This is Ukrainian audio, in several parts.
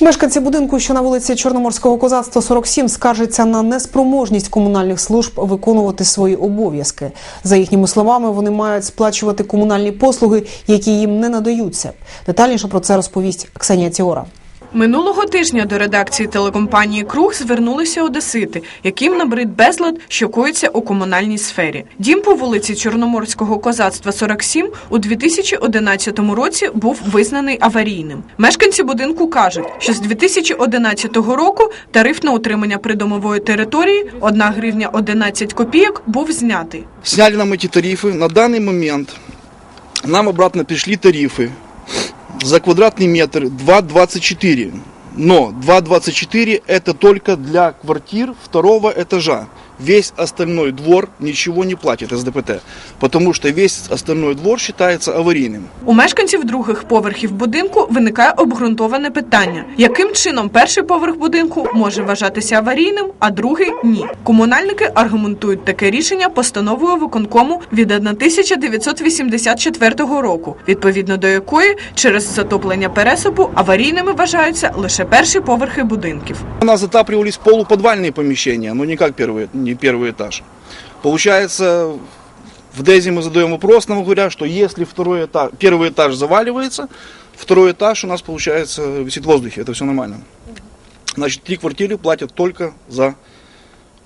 Мешканці будинку, що на вулиці Чорноморського козацтва 47, скаржаться на неспроможність комунальних служб виконувати свої обов'язки. За їхніми словами, вони мають сплачувати комунальні послуги, які їм не надаються. Детальніше про це розповість Ксенія Тіора. Минулого тижня до редакції телекомпанії Круг звернулися одесити, яким набрид безлад, що коїться у комунальній сфері. Дім по вулиці Чорноморського козацтва 47 у 2011 році був визнаний аварійним. Мешканці будинку кажуть, що з 2011 року тариф на утримання придомової території 1 гривня 11 копійок був знятий. Сняли нам эти тарифы. На данный момент нам обратно пришли тарифы за квадратный метр 2,24. Но 2,24 это только для квартир второго этажа. Весь остальной двор ничего не платит СДПТ, потому что весь остальной двор считается аварийным. У мешканців других поверхів будинку виникає обґрунтоване питання: яким чином перший поверх будинку може вважатися аварійним, а другий ні. Комунальники аргументують таке рішення постановою виконкому від 1984 року, відповідно до якої через затоплення пересипу аварійними вважаються лише перші поверхи будинків. У нас затапливались полуподвальные помещения, но не как первый, не первый этаж. Получается, в ДЭЗе мы задаем вопрос, нам говорят, что если второй этаж, первый этаж заваливается, второй этаж у нас, получается, висит в воздухе, это все нормально. Значит, три квартиры платят только за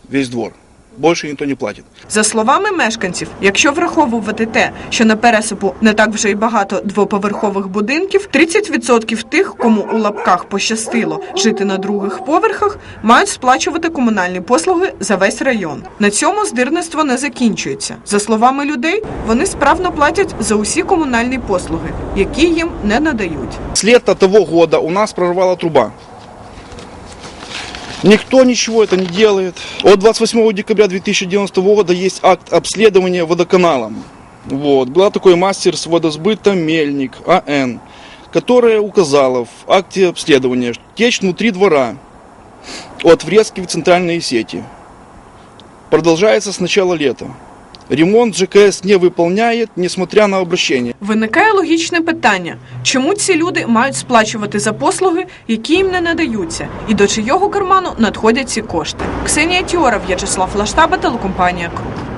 весь двор. Больше никто не платит. За словами мешканців, якщо враховувати те, що на пересипу не так вже й багато двоповерхових будинків, 30% тих, кому у лапках пощастило жити на других поверхах, мають сплачувати комунальні послуги за весь район. На цьому здирництво не закінчується. За словами людей, вони справно платять за усі комунальні послуги, які їм не надають. С лета того года у нас прорвала труба. Никто ничего это не делает. От 28 декабря 2090 года есть акт обследования водоканалом. Вот. Был такой мастер с водосбыта Мельник АН, которая указала в акте обследования, течь внутри двора от врезки в центральные сети. Продолжается с начала лета. Ремонт ЖКС не виконує, несмотря на обращення. Виникає логічне питання: чому ці люди мають сплачувати за послуги, які їм не надаються, і до чийого карману надходять ці кошти? Ксенія Тіора, В'ячеслав Лаштаба, телекомпанія Круг.